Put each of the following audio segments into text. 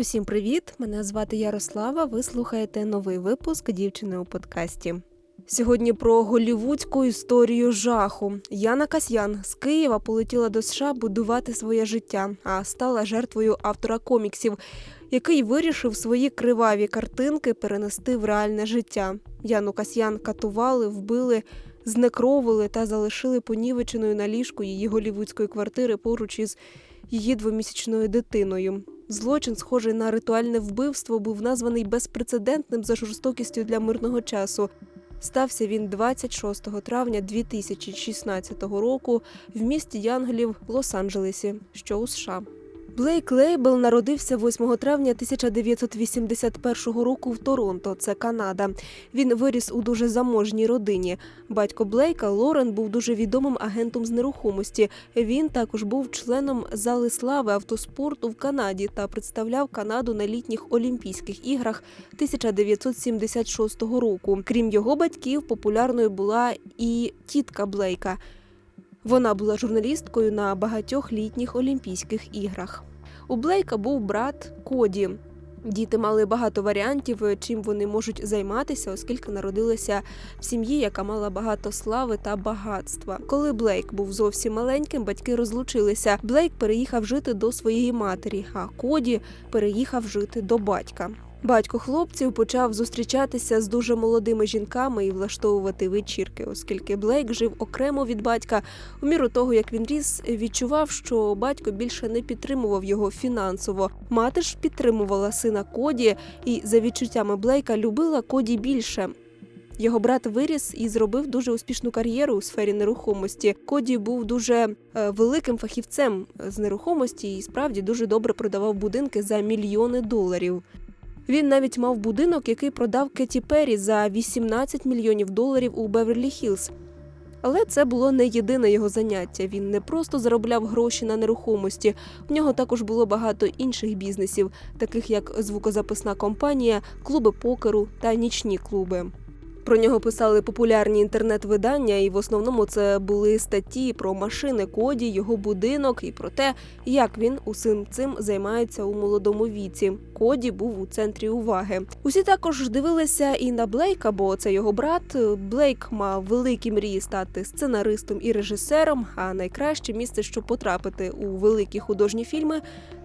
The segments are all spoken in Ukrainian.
Усім привіт! Мене звати Ярослава. Ви слухаєте новий випуск дівчини у подкасті. Сьогодні про голівудську історію жаху. Яна Касьян з Києва полетіла до США будувати своє життя, а стала жертвою автора коміксів, який вирішив свої криваві картинки перенести в реальне життя. Яну Касьян катували, вбили, знекровили та залишили понівеченою на ліжку її голівудської квартири поруч із її двомісячною дитиною. Злочин, схожий на ритуальне вбивство, був названий безпрецедентним за жорстокістю для мирного часу. Стався він 26 травня 2016 року в місті Янголів Лос-Анджелесі, що у США. Блейк Лейбл народився 8 травня 1981 року в Торонто, це Канада. Він виріс у дуже заможній родині. Батько Блейка Лорен був дуже відомим агентом з нерухомості. Він також був членом зали слави автоспорту в Канаді та представляв Канаду на літніх Олімпійських іграх 1976 року. Крім його батьків, популярною була і тітка Блейка. Вона була журналісткою на багатьох літніх Олімпійських іграх. У Блейка був брат Коді. Діти мали багато варіантів, чим вони можуть займатися, оскільки народилися в сім'ї, яка мала багато слави та багатства. Коли Блейк був зовсім маленьким, батьки розлучилися. Блейк переїхав жити до своєї матері, а Коді переїхав жити до батька. Батько хлопців почав зустрічатися з дуже молодими жінками і влаштовувати вечірки, оскільки Блейк жив окремо від батька. У міру того, як він ріс, відчував, що батько більше не підтримував його фінансово. Мати ж підтримувала сина Коді, і за відчуттями Блейка любила Коді більше. Його брат виріс і зробив дуже успішну кар'єру у сфері нерухомості. Коді був дуже е, великим фахівцем з нерухомості і справді дуже добре продавав будинки за мільйони доларів. Він навіть мав будинок, який продав Кеті Перрі за 18 мільйонів доларів у Беверлі Хілз. Але це було не єдине його заняття. Він не просто заробляв гроші на нерухомості. В нього також було багато інших бізнесів, таких як звукозаписна компанія, клуби покеру та нічні клуби. Про нього писали популярні інтернет-видання, і в основному це були статті про машини Коді, його будинок і про те, як він усім цим займається у молодому віці. Коді був у центрі уваги. Усі також дивилися і на Блейка, бо це його брат. Блейк мав великі мрії стати сценаристом і режисером. А найкраще місце, щоб потрапити у великі художні фільми,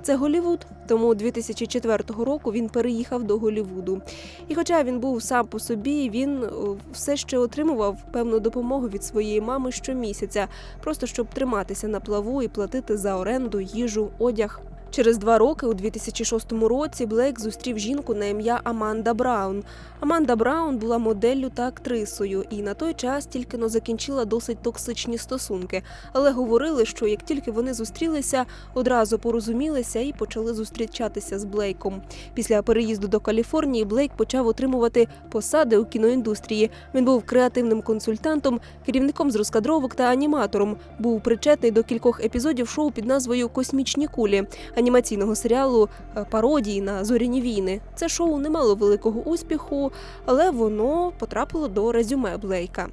це Голівуд. Тому 2004 року він переїхав до Голівуду. І, хоча він був сам по собі, він е, все ще отримував певну допомогу від своєї мами щомісяця, просто щоб триматися на плаву і платити за оренду, їжу, одяг. Через два роки, у 2006 році, Блейк зустрів жінку на ім'я Аманда Браун. Аманда Браун була моделлю та актрисою, і на той час тільки но закінчила досить токсичні стосунки. Але говорили, що як тільки вони зустрілися, одразу порозумілися і почали зустрічатися з Блейком. Після переїзду до Каліфорнії Блейк почав отримувати посади у кіноіндустрії. Він був креативним консультантом, керівником з розкадровок та аніматором. Був причетний до кількох епізодів шоу під назвою Космічні кулі анімаційного серіалу е, пародії на зоряні війни. Це шоу не мало великого успіху, але воно потрапило до резюме Блейка.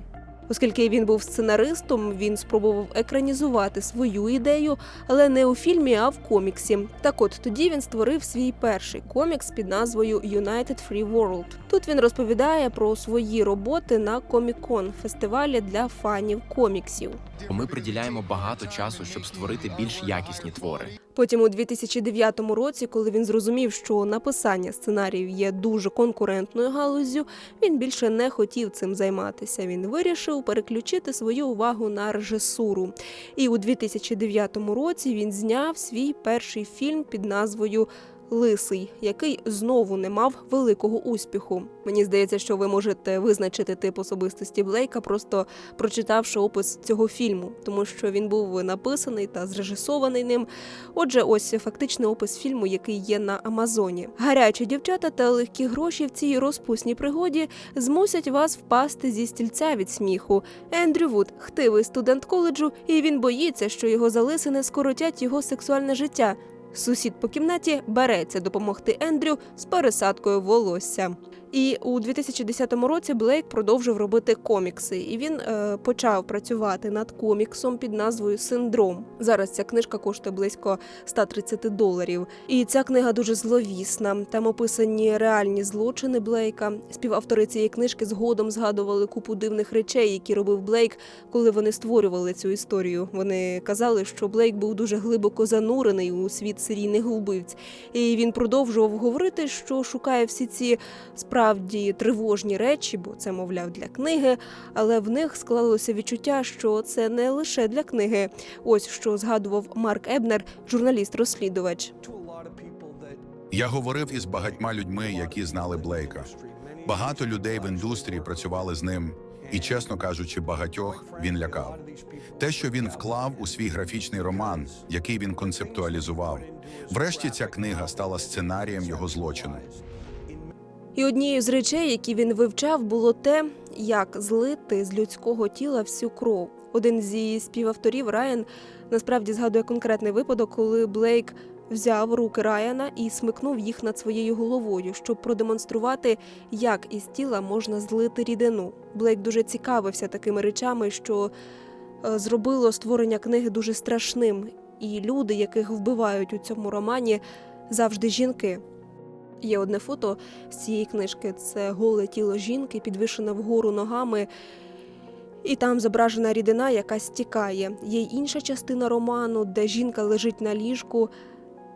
Оскільки він був сценаристом, він спробував екранізувати свою ідею, але не у фільмі, а в коміксі. Так от тоді він створив свій перший комікс під назвою United Free World. Тут він розповідає про свої роботи на Комік-Кон – фестивалі для фанів коміксів. Ми приділяємо багато часу, щоб створити більш якісні твори. Потім у 2009 році, коли він зрозумів, що написання сценаріїв є дуже конкурентною галуззю, він більше не хотів цим займатися. Він вирішив переключити свою увагу на режисуру. І у 2009 році він зняв свій перший фільм під назвою Лисий, який знову не мав великого успіху. Мені здається, що ви можете визначити тип особистості Блейка, просто прочитавши опис цього фільму, тому що він був написаний та зрежисований ним. Отже, ось фактичний опис фільму, який є на Амазоні. Гарячі дівчата та легкі гроші в цій розпусній пригоді змусять вас впасти зі стільця від сміху. Ендрю Вуд – хтивий студент коледжу, і він боїться, що його залисини скоротять його сексуальне життя. Сусід по кімнаті береться допомогти Ендрю з пересадкою волосся. І у 2010 році Блейк продовжив робити комікси, і він е, почав працювати над коміксом під назвою Синдром. Зараз ця книжка коштує близько 130 доларів. І ця книга дуже зловісна. Там описані реальні злочини Блейка. Співавтори цієї книжки згодом згадували купу дивних речей, які робив Блейк, коли вони створювали цю історію. Вони казали, що Блейк був дуже глибоко занурений у світ серійних вбивць, і він продовжував говорити, що шукає всі ці справді тривожні речі, бо це мовляв для книги, але в них склалося відчуття, що це не лише для книги. Ось що згадував Марк Ебнер, журналіст-розслідувач. Я говорив із багатьма людьми, які знали Блейка. Багато людей в індустрії працювали з ним, і, чесно кажучи, багатьох він лякав. Те, що він вклав у свій графічний роман, який він концептуалізував. Врешті ця книга стала сценарієм його злочину. І однією з речей, які він вивчав, було те, як злити з людського тіла всю кров. Один зі співавторів Райан насправді згадує конкретний випадок, коли Блейк взяв руки Райана і смикнув їх над своєю головою, щоб продемонструвати, як із тіла можна злити рідину. Блейк дуже цікавився такими речами, що е, зробило створення книги дуже страшним. І люди, яких вбивають у цьому романі, завжди жінки. Є одне фото з цієї книжки це голе тіло жінки, підвішене вгору ногами, і там зображена рідина, яка стікає. Є й інша частина роману, де жінка лежить на ліжку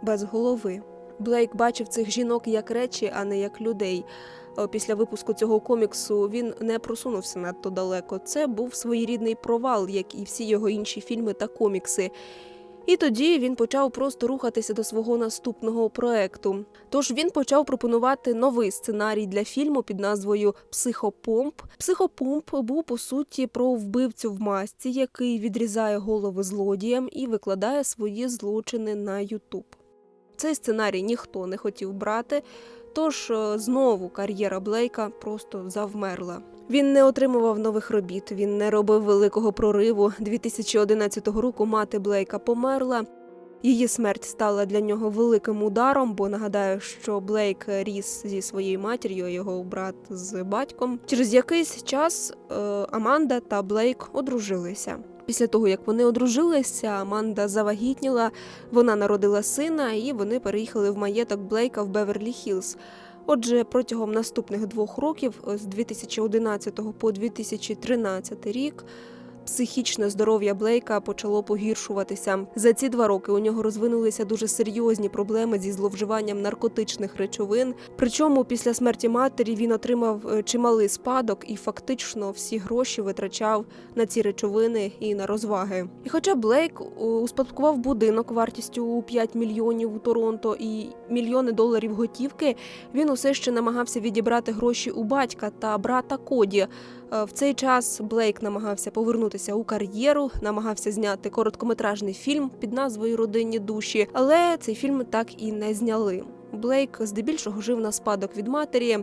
без голови. Блейк бачив цих жінок як речі, а не як людей. Після випуску цього коміксу він не просунувся надто далеко. Це був своєрідний провал, як і всі його інші фільми та комікси. І тоді він почав просто рухатися до свого наступного проекту. Тож він почав пропонувати новий сценарій для фільму під назвою Психопомп. Психопомп був по суті про вбивцю в масці, який відрізає голови злодіям і викладає свої злочини на Ютуб. Цей сценарій ніхто не хотів брати, тож е, знову кар'єра Блейка просто завмерла. Він не отримував нових робіт, він не робив великого прориву. 2011 року мати Блейка померла. Її смерть стала для нього великим ударом, бо нагадаю, що Блейк ріс зі своєю матір'ю, його брат з батьком. Через якийсь час е, Аманда та Блейк одружилися. Після того, як вони одружилися, Аманда завагітніла, вона народила сина, і вони переїхали в маєток Блейка в Беверлі Хіллз. Отже, протягом наступних двох років, з 2011 по 2013 рік, психічне здоров'я Блейка почало погіршуватися. За ці два роки у нього розвинулися дуже серйозні проблеми зі зловживанням наркотичних речовин. Причому після смерті матері він отримав е, чималий спадок і фактично всі гроші витрачав на ці речовини і на розваги. І хоча Блейк е, успадкував будинок вартістю у 5 мільйонів у Торонто і мільйони доларів готівки, він усе ще намагався відібрати гроші у батька та брата Коді. Е, В цей час Блейк намагався повернутися у кар'єру, намагався зняти короткометражний фільм під назвою Родинні душі, але цей фільм так і не зняли. Блейк здебільшого жив на спадок від матері,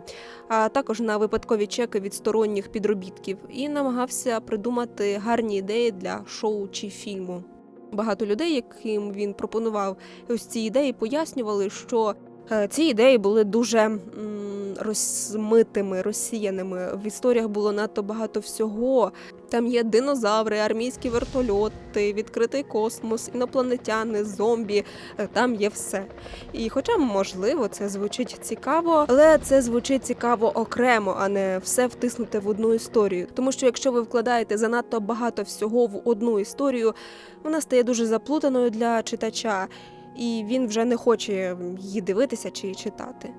а також на випадкові чеки від сторонніх підробітків, і намагався придумати гарні ідеї для шоу чи фільму. Багато людей, яким він пропонував ось ці ідеї, пояснювали, що Ці ідеї були дуже розмитими, розсіяними. В історіях було надто багато всього. Там є динозаври, армійські вертольоти, відкритий космос, інопланетяни, зомбі. Е, Там є все. І, хоча, можливо, це звучить цікаво, але це звучить цікаво окремо, а не все втиснути в одну історію. Тому що якщо ви вкладаєте занадто багато всього в одну історію, вона стає дуже заплутаною для читача і він вже не хоче її дивитися чи читати.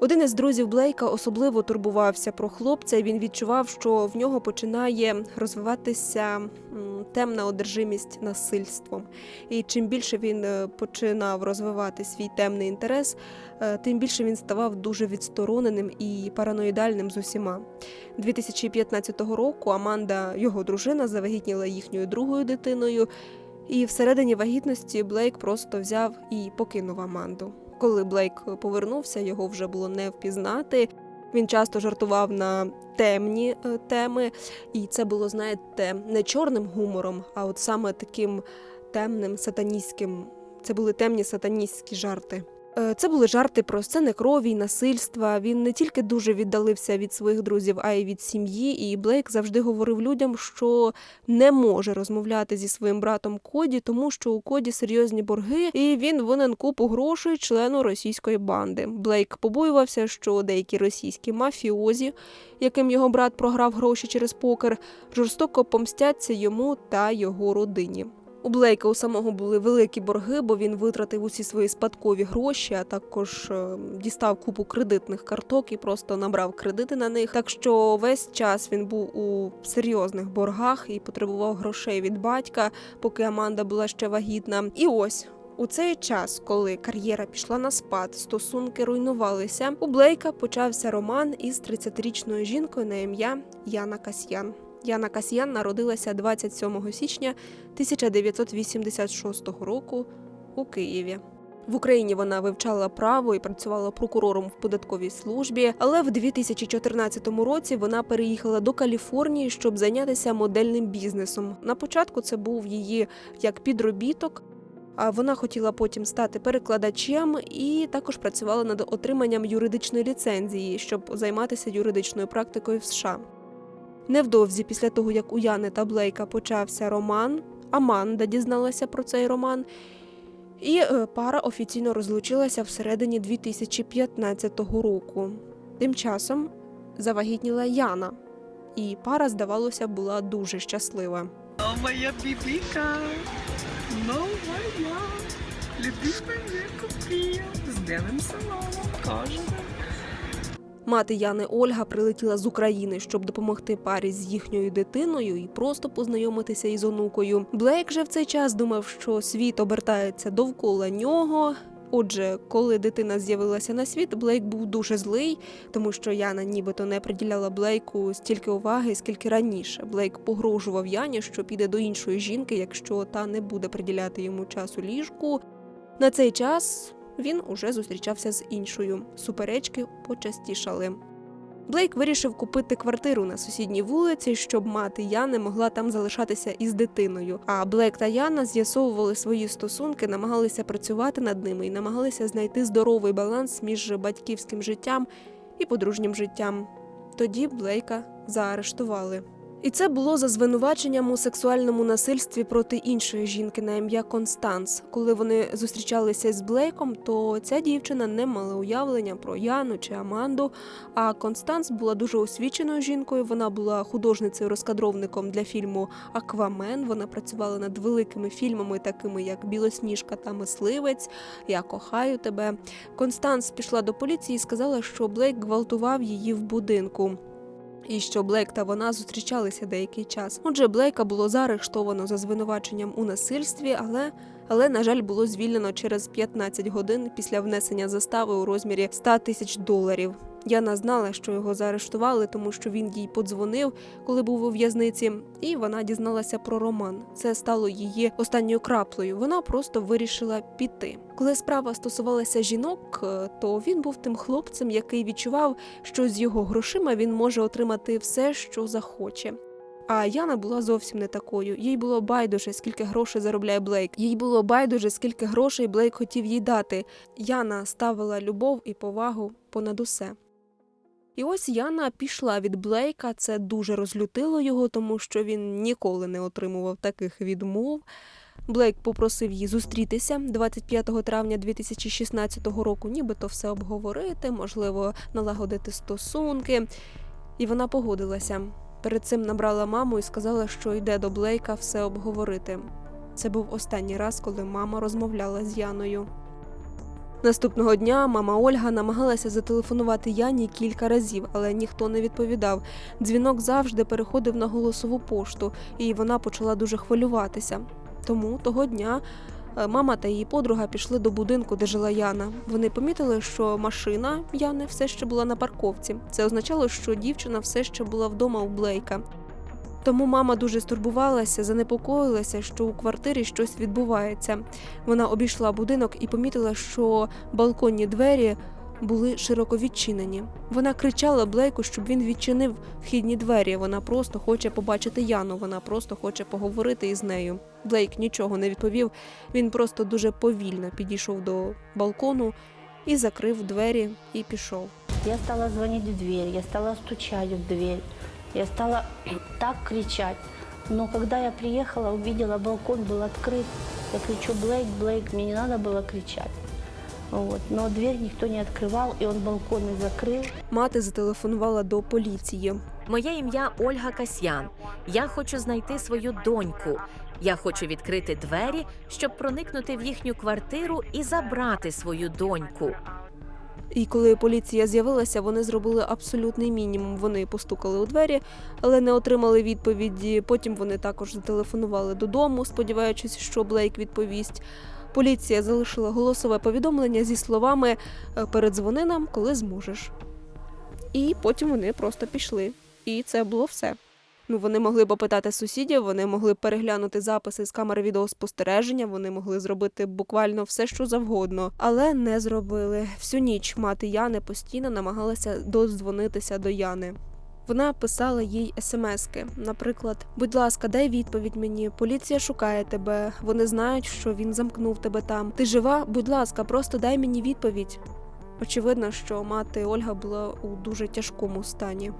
Один із друзів Блейка особливо турбувався про хлопця. і Він відчував, що в нього починає розвиватися темна одержимість насильством. І чим більше він е, починав розвивати свій темний інтерес, е, тим більше він ставав дуже відстороненим і параноїдальним з усіма. 2015 року Аманда, його дружина, завагітніла їхньою другою дитиною. І всередині вагітності Блейк просто взяв і покинув Аманду. Коли Блейк повернувся, його вже було не впізнати. Він часто жартував на темні е, теми, і це було, знаєте, не чорним гумором, а от саме таким темним сатаністським. Це були темні сатаністські жарти. Е, Це були жарти про сцени крові, й насильства. Він не тільки дуже віддалився від своїх друзів, а й від сім'ї. І Блейк завжди говорив людям, що не може розмовляти зі своїм братом Коді, тому що у Коді серйозні борги, і він винен купу грошей члену російської банди. Блейк побоювався, що деякі російські мафіозі, яким його брат програв гроші через покер, жорстоко помстяться йому та його родині. У Блейка у самого були великі борги, бо він витратив усі свої спадкові гроші, а також е, дістав купу кредитних карток і просто набрав кредити на них. Так що весь час він був у серйозних боргах і потребував грошей від батька, поки Аманда була ще вагітна. І ось. У цей час, коли кар'єра пішла на спад, стосунки руйнувалися, у Блейка почався роман із 30-річною жінкою на ім'я Яна Касьян. Яна Касьян народилася 27 січня 1986 року у Києві. В Україні вона вивчала право і працювала прокурором в податковій службі. Але в 2014 році вона переїхала до Каліфорнії, щоб зайнятися модельним бізнесом. На початку це був її як підробіток. А вона хотіла потім стати перекладачем і також працювала над отриманням юридичної ліцензії, щоб займатися юридичною практикою в США. Невдовзі після того, як у Яни та Блейка почався роман, Аманда дізналася про цей роман, і е, пара офіційно розлучилася всередині 2015 року. Тим часом завагітніла Яна, і пара, здавалося, була дуже щаслива. О, моя бібіка, ну моя, любима купія з білим салоном, кожен. Мати Яни Ольга прилетіла з України, щоб допомогти парі з їхньою дитиною і просто познайомитися із онукою. Блейк же в цей час думав, що світ обертається довкола нього. Отже, коли дитина з'явилася на світ, Блейк був дуже злий, тому що Яна нібито не приділяла Блейку стільки уваги, скільки раніше. Блейк погрожував Яні, що піде до іншої жінки, якщо та не буде приділяти йому час у ліжку. На цей час він уже зустрічався з іншою. Суперечки почастішали. Блейк вирішив купити квартиру на сусідній вулиці, щоб мати Яни могла там залишатися із дитиною. А Блейк та Яна з'ясовували свої стосунки, намагалися працювати над ними і намагалися знайти здоровий баланс між батьківським життям і подружнім життям. Тоді Блейка заарештували. І це було за звинуваченням у сексуальному насильстві проти іншої жінки на ім'я Констанс. Коли вони зустрічалися з Блейком, то ця дівчина не мала уявлення про Яну чи Аманду. А Констанс була дуже освіченою жінкою. Вона була художницею-розкадровником для фільму Аквамен. Вона працювала над великими фільмами, такими як Білосніжка та Мисливець. Я кохаю тебе. Констанс пішла до поліції і сказала, що Блейк гвалтував її в будинку. І що Блейк та вона зустрічалися деякий час. Отже, Блейка було заарештовано за звинуваченням у насильстві, але, але на жаль, було звільнено через 15 годин після внесення застави у розмірі 100 тисяч доларів. Яна знала, що його заарештували, тому що він їй подзвонив, коли був у в'язниці, і вона дізналася про роман. Це стало її останньою краплею. Вона просто вирішила піти. Коли справа стосувалася жінок, е, то він був тим хлопцем, який відчував, що з його грошима він може отримати все, що захоче. А Яна була зовсім не такою. Їй було байдуже, скільки грошей заробляє Блейк. Їй було байдуже, скільки грошей Блейк хотів їй дати. Яна ставила любов і повагу понад усе. І ось Яна пішла від Блейка. Це дуже розлютило його, тому що він ніколи не отримував таких відмов. Блейк попросив її зустрітися 25 травня 2016 року, нібито все обговорити, можливо, налагодити стосунки. І вона погодилася. Перед цим набрала маму і сказала, що йде до Блейка все обговорити. Це був останній раз, коли мама розмовляла з Яною. Наступного дня мама Ольга намагалася зателефонувати Яні кілька разів, але ніхто не відповідав. Дзвінок завжди переходив на голосову пошту, і вона почала дуже хвилюватися. Тому того дня е, мама та її подруга пішли до будинку, де жила Яна. Вони помітили, що машина Яни все ще була на парковці. Це означало, що дівчина все ще була вдома у Блейка. Тому мама дуже стурбувалася, занепокоїлася, що у квартирі щось відбувається. Вона обійшла будинок і помітила, що балконні двері були широко відчинені. Вона кричала Блейку, щоб він відчинив вхідні двері. Вона просто хоче побачити Яну, вона просто хоче поговорити із нею. Блейк нічого не відповів. Він просто дуже повільно підійшов до балкону і закрив двері і пішов. Я стала звонить в дверь, я стала стучать в дверь, я стала так кричать. Но когда я приехала, увидела, балкон был открыт. Я кричу, Блейк, Блейк, мне не надо было кричать. Вот. Но дверь никто не открывал, и он балкон и закрыл. Мати зателефонувала до поліції. Моє ім'я Ольга Касьян. Я хочу знайти свою доньку. Я хочу відкрити двері, щоб проникнути в їхню квартиру і забрати свою доньку. І коли поліція з'явилася, вони зробили абсолютний мінімум. Вони постукали у двері, але не отримали відповіді. Потім вони також зателефонували додому, сподіваючись, що Блейк відповість. Поліція залишила голосове повідомлення зі словами «Е, передзвони нам, коли зможеш. І потім вони просто пішли. І це було все. Ну, вони могли б опитати сусідів, вони могли б переглянути записи з камери відеоспостереження, вони могли зробити буквально все, що завгодно, але не зробили. Всю ніч мати Яни постійно намагалася додзвонитися до Яни. Вона писала їй смски. Наприклад, будь ласка, дай відповідь мені. Поліція шукає тебе. Вони знають, що він замкнув тебе там. Ти жива? Будь ласка, просто дай мені відповідь. Очевидно, що мати Ольга була у дуже тяжкому стані.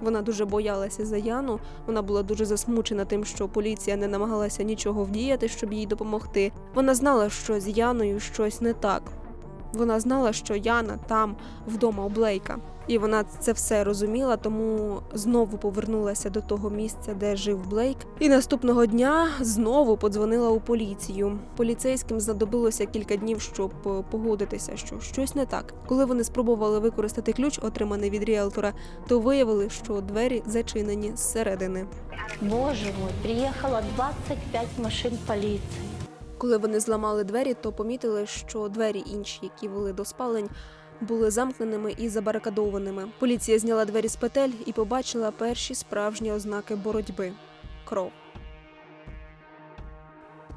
Вона дуже боялася за Яну. Вона була дуже засмучена тим, що поліція не намагалася нічого вдіяти, щоб їй допомогти. Вона знала, що з Яною щось не так. Вона знала, що Яна там вдома у Блейка. І вона це все розуміла, тому знову повернулася до того місця, де жив Блейк. І наступного дня знову подзвонила у поліцію. Поліцейським знадобилося кілька днів, щоб е, погодитися, що щось не так. Коли вони спробували використати ключ, отриманий від ріелтора, то виявили, що двері зачинені зсередини. Боже мой, приехало 25 машин полиции. Коли вони зламали двері, то помітили, що двері інші, які вели до спалень, були замкненими і забарикадованими. Поліція зняла двері з петель і побачила перші справжні ознаки боротьби кров.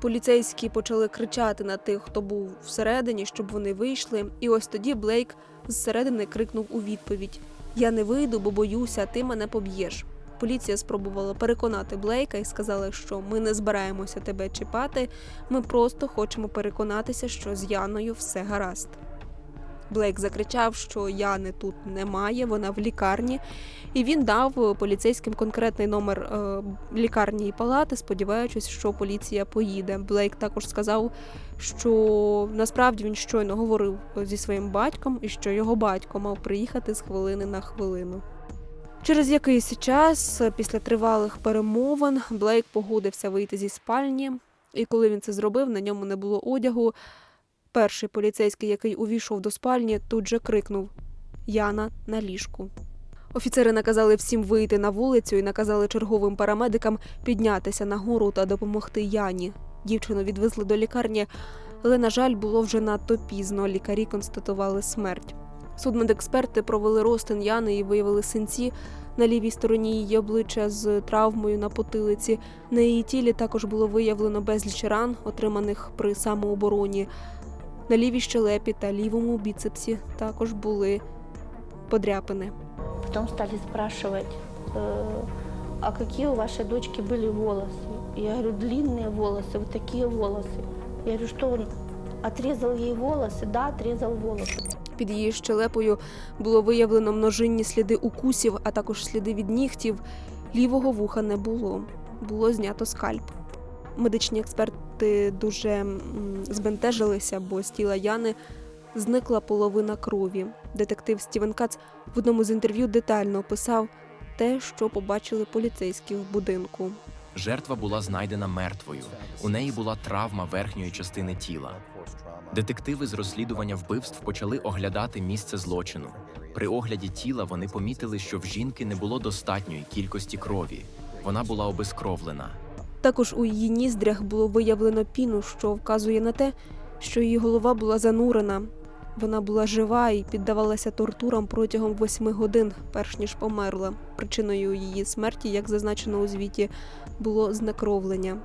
Поліцейські почали кричати на тих, хто був всередині, щоб вони вийшли. І ось тоді Блейк зсередини крикнув у відповідь: Я не вийду, бо боюся, ти мене поб'єш. Поліція спробувала переконати Блейка і сказали, що ми не збираємося тебе чіпати, ми просто хочемо переконатися, що з Яною все гаразд. Блейк закричав, що Яни тут немає, вона в лікарні, і він дав поліцейським конкретний номер е, лікарні і палати, сподіваючись, що поліція поїде. Блейк також сказав, що насправді він щойно говорив зі своїм батьком і що його батько мав приїхати з хвилини на хвилину. Через якийсь час, е, після тривалих перемовин, Блейк погодився вийти зі спальні, і коли він це зробив, на ньому не було одягу. Перший поліцейський, який увійшов до спальні, тут же крикнув Яна на ліжку. Офіцери наказали всім вийти на вулицю і наказали черговим парамедикам піднятися на гору та допомогти Яні. Дівчину відвезли до лікарні, але, на жаль, було вже надто пізно. Лікарі констатували смерть. Судмедексперти провели розтин Яни і виявили синці на лівій стороні її обличчя з травмою на потилиці. На її тілі також було виявлено безліч ран, отриманих при самообороні. На лівій щелепі та лівому біцепсі також були подряпини. Потом стали спрашивать, э, а какие у вашей дочки были волосы? Я говорю, длинные волосы, вот такие волосы. Я говорю, что он отрезал ей волосы? Да, отрезал волосы. Під її щелепою було виявлено множинні сліди укусів, а також сліди від нігтів. Лівого вуха не було. Було знято скальп. Медичні експерти дуже збентежилися, бо з тіла Яни зникла половина крові. Детектив Стівен Кац в одному з інтерв'ю детально описав те, що побачили поліцейські в будинку. Жертва була знайдена мертвою. У неї була травма верхньої частини тіла. Детективи з розслідування вбивств почали оглядати місце злочину. При огляді тіла вони помітили, що в жінки не було достатньої кількості крові. Вона була обезкровлена. Також у її ніздрях було виявлено піну, що вказує на те, що її голова була занурена. Вона була жива і піддавалася тортурам протягом восьми годин, перш ніж померла. Причиною її смерті, як зазначено у звіті, було знекровлення.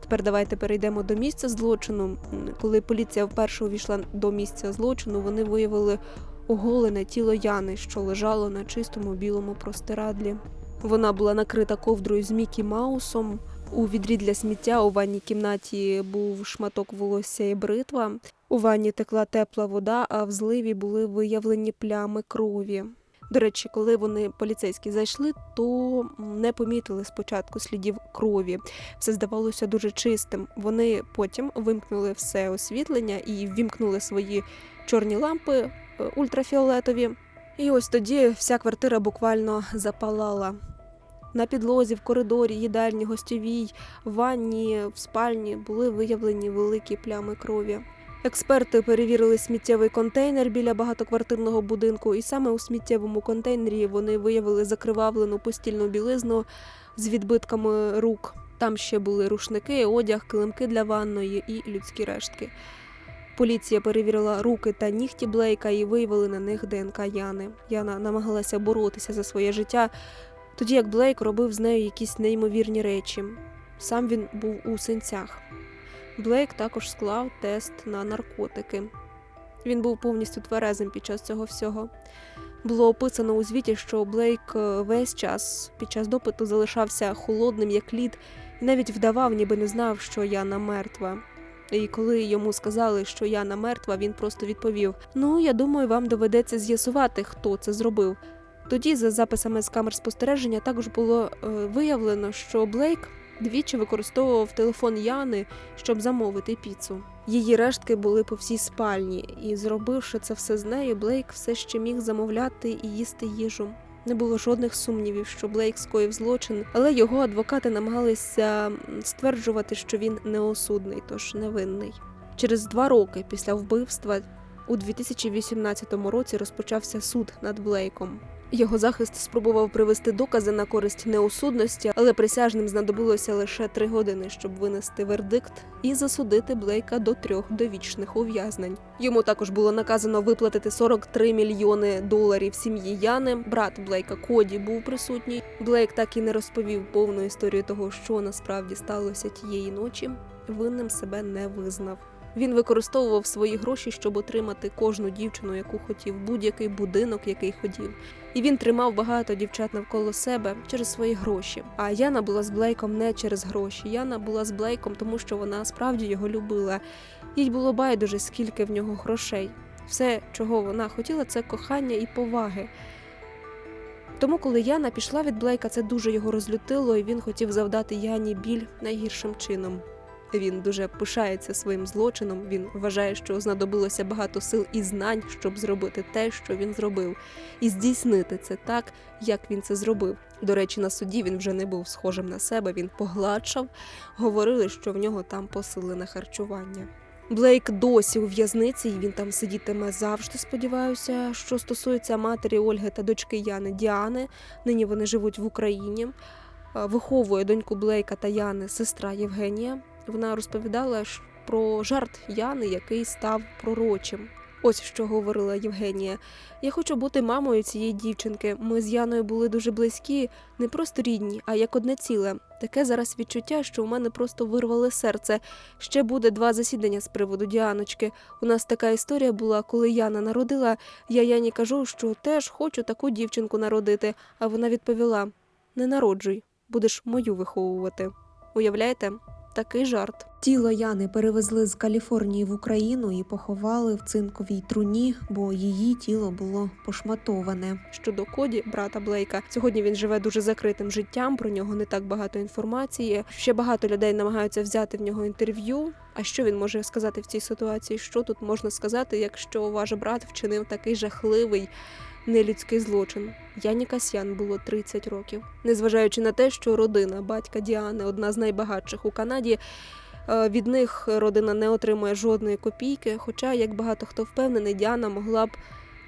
Тепер давайте перейдемо до місця злочину. Коли поліція вперше увійшла до місця злочину, вони виявили оголене тіло Яни, що лежало на чистому білому простирадлі. Вона була накрита ковдрою з Мікі Маусом, У відрі для сміття у ванній кімнаті був шматок волосся і бритва. У ванні текла тепла вода, а в зливі були виявлені плями крові. До речі, коли вони поліцейські зайшли, то не помітили спочатку слідів крові. Все здавалося дуже чистим. Вони потім вимкнули все освітлення і ввімкнули свої чорні лампи е, ультрафіолетові. І ось тоді вся квартира буквально запалала. На підлозі, в коридорі, їдальні, гостьовій, ванні, в спальні були виявлені великі плями крові. Експерти перевірили сміттєвий контейнер біля багатоквартирного будинку, і саме у сміттєвому контейнері вони виявили закривавлену постільну білизну з відбитками рук. Там ще були рушники, одяг, килимки для ванної і людські рештки. Поліція перевірила руки та нігті Блейка і виявили на них ДНК Яни. Яна намагалася боротися за своє життя, тоді як Блейк робив з нею якісь неймовірні речі. Сам він був у синцях. Блейк також склав тест на наркотики. Він був повністю тверезим під час цього всього. Було описано у звіті, що Блейк е, весь час під час допиту залишався холодним, як лід, і навіть вдавав, ніби не знав, що Яна мертва. І коли йому сказали, що Яна мертва, він просто відповів: Ну, я думаю, вам доведеться з'ясувати, хто це зробив. Тоді, за записами з камер спостереження, також було е, виявлено, що Блейк двічі використовував телефон Яни, щоб замовити піцу. Її рештки були по всій спальні, і зробивши це все з нею, Блейк все ще міг замовляти і їсти їжу. Не було жодних сумнівів, що Блейк скоїв злочин, але його адвокати намагалися стверджувати, що він неосудний, тож невинний. Через два роки після вбивства у 2018 році розпочався суд над Блейком. Його захист спробував привести докази на користь неосудності, але присяжним знадобилося лише три години, щоб винести вердикт і засудити Блейка до трьох довічних ув'язнень. Йому також було наказано виплатити 43 мільйони доларів сім'ї Яни. Брат Блейка Коді був присутній. Блейк так і не розповів повну історію того, що насправді сталося тієї ночі. Винним себе не визнав. Він використовував свої гроші, щоб отримати кожну дівчину, яку хотів, будь-який будинок, який хотів. І він тримав багато дівчат навколо себе через свої гроші. А Яна була з Блейком не через гроші. Яна була з Блейком, тому що вона справді його любила. Їй було байдуже, скільки в нього грошей. Все, чого вона хотіла, це кохання і поваги. Тому, коли Яна пішла від Блейка, це дуже його розлютило, і він хотів завдати Яні біль найгіршим чином. Він дуже пишається своїм злочином. Він вважає, що знадобилося багато сил і знань, щоб зробити те, що він зробив, і здійснити це так, як він це зробив. До речі, на суді він вже не був схожим на себе. Він погладшав, говорили, що в нього там посилене харчування. Блейк досі у в'язниці, і він там сидітиме завжди. Сподіваюся, що стосується матері Ольги та дочки Яни Діани. Нині вони живуть в Україні. Е, Виховує доньку Блейка та Яни сестра Євгенія. Вона розповідала про жарт Яни, який став пророчим. Ось що говорила Євгенія. Я хочу бути мамою цієї дівчинки. Ми з Яною були дуже близькі, не просто рідні, а як одне ціле. Таке зараз відчуття, що у мене просто вирвали серце. Ще буде два засідання з приводу Діаночки. У нас така історія була, коли Яна народила. Я Яні кажу, що теж хочу таку дівчинку народити. А вона відповіла: не народжуй, будеш мою виховувати. Уявляєте? Такий жарт. Тіло Яни перевезли з Каліфорнії в Україну і поховали в цинковій труні, бо її тіло було пошматоване. Щодо Коді, брата Блейка, сьогодні він живе дуже закритим життям. Про нього не так багато інформації. Ще багато людей намагаються взяти в нього інтерв'ю. А що він може сказати в цій ситуації? Що тут можна сказати, якщо ваш брат вчинив такий жахливий нелюдський злочин. Яні Касьян було 30 років. Незважаючи на те, що родина батька Діани одна з найбагатших у Канаді. е, Від них родина не отримує жодної копійки. Хоча, як багато хто впевнений, Діана могла б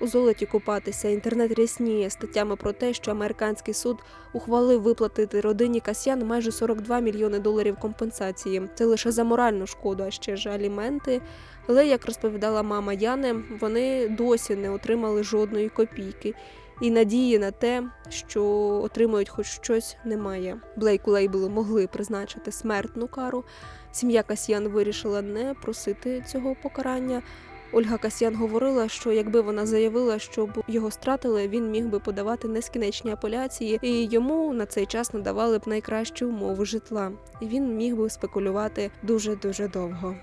у золоті купатися. Інтернет рясніє статтями про те, що американський суд ухвалив виплатити родині Касьян майже 42 мільйони доларів компенсації. Це лише за моральну шкоду, а ще ж аліменти. Але як розповідала мама Яни, вони досі не отримали жодної копійки. І надії на те, що отримують хоч щось, немає. Блейку лейблу могли призначити смертну кару. Сім'я Касьян вирішила не просити цього покарання, Ольга Касьян говорила, що якби вона заявила, щоб його стратили, він міг би подавати нескінченні апеляції, і йому на цей час надавали б найкращі умови житла. І він міг би спекулювати дуже дуже довго.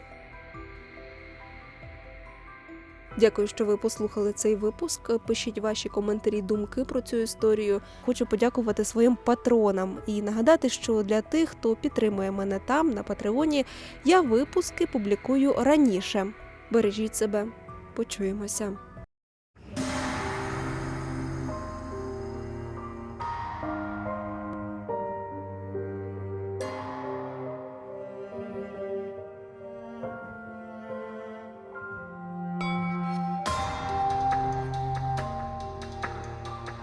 Дякую, що ви послухали цей випуск. Пишіть ваші коментарі, думки про цю історію. Хочу подякувати своїм патронам і нагадати, що для тих, хто підтримує мене там на Патреоні, я випуски публікую раніше. Бережіть себе, почуємося.